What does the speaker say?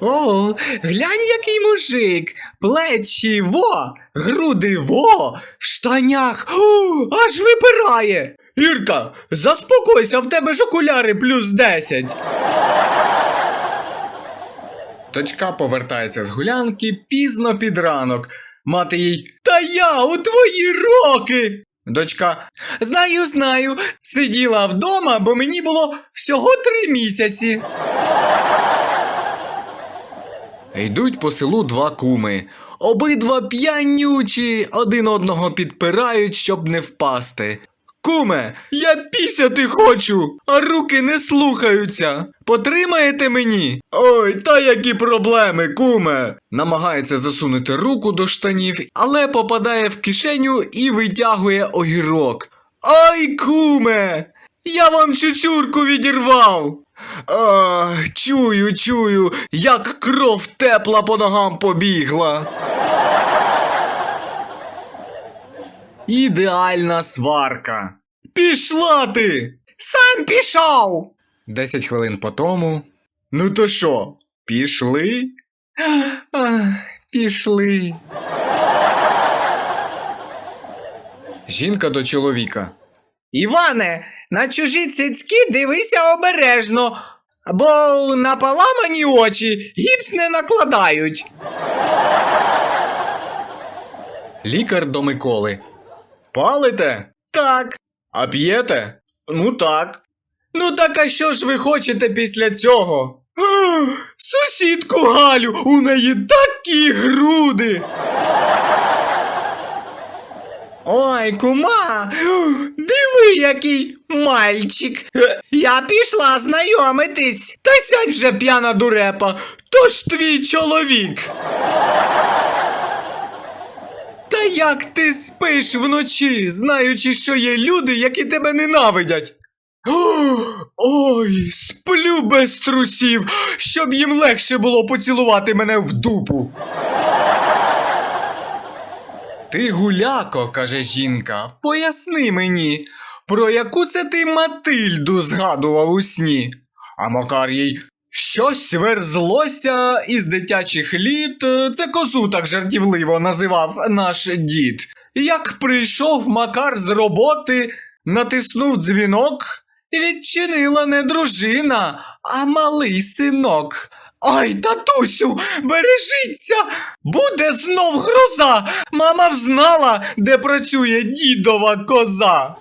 О, глянь, який мужик. Плечі во, груди во, в штанях о, аж випирає. Ірка, заспокойся, в тебе ж окуляри плюс 10. Дочка повертається з гулянки пізно під ранок. Мати їй Та я у твої роки. Дочка Знаю, знаю. Сиділа вдома, бо мені було всього три місяці. Йдуть по селу два куми. Обидва п'янючі, один одного підпирають, щоб не впасти. Куме, я пісяти хочу, а руки не слухаються. Потримаєте мені? Ой, та які проблеми, куме. Намагається засунути руку до штанів, але попадає в кишеню і витягує огірок. Ай, куме! Я вам цю цюрку відірвав. А, чую, чую, як кров тепла по ногам побігла. Ідеальна сварка. Пішла ти! Сам пішов. Десять хвилин по тому. Ну то що, пішли? Ах, пішли. Жінка до чоловіка. Іване, на чужі цицьки дивися обережно, бо на поламані очі гіпс не накладають. Лікар до Миколи. Палите? Так. А п'єте? Ну так. Ну так а що ж ви хочете після цього? Сусідку Галю, у неї такі груди. Ой, кума, диви, який мальчик. Я пішла знайомитись. Та сядь вже п'яна дурепа, то ж твій чоловік. Та як ти спиш вночі, знаючи, що є люди, які тебе ненавидять? Ой, сплю без трусів, щоб їм легше було поцілувати мене в дупу. Ти гуляко, каже жінка, поясни мені, про яку це ти Матильду згадував у сні? А Макар їй щось верзлося із дитячих літ, це козу так жартівливо називав наш дід. Як прийшов Макар з роботи, натиснув дзвінок, відчинила не дружина, а малий синок. Ой, татусю, бережіться! Буде знов гроза! Мама взнала, де працює дідова коза.